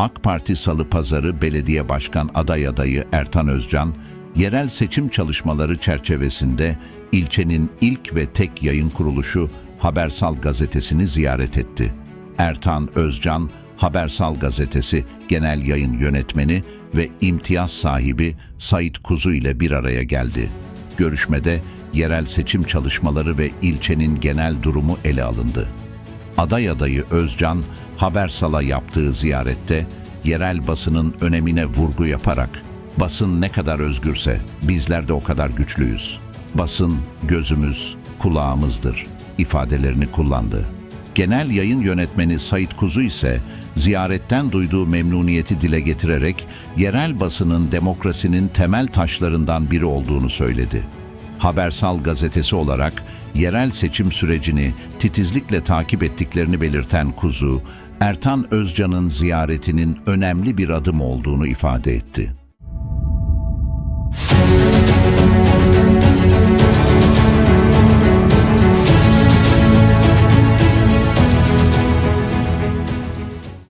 AK Parti Salı Pazarı Belediye Başkan aday adayı Ertan Özcan, yerel seçim çalışmaları çerçevesinde ilçenin ilk ve tek yayın kuruluşu Habersal Gazetesi'ni ziyaret etti. Ertan Özcan, Habersal Gazetesi Genel Yayın Yönetmeni ve imtiyaz sahibi Sait Kuzu ile bir araya geldi. Görüşmede yerel seçim çalışmaları ve ilçenin genel durumu ele alındı. Aday adayı Özcan, Habersal'a yaptığı ziyarette yerel basının önemine vurgu yaparak basın ne kadar özgürse bizler de o kadar güçlüyüz. Basın gözümüz, kulağımızdır ifadelerini kullandı. Genel yayın yönetmeni Sait Kuzu ise ziyaretten duyduğu memnuniyeti dile getirerek yerel basının demokrasinin temel taşlarından biri olduğunu söyledi. Habersal gazetesi olarak yerel seçim sürecini titizlikle takip ettiklerini belirten Kuzu, Ertan Özcan'ın ziyaretinin önemli bir adım olduğunu ifade etti.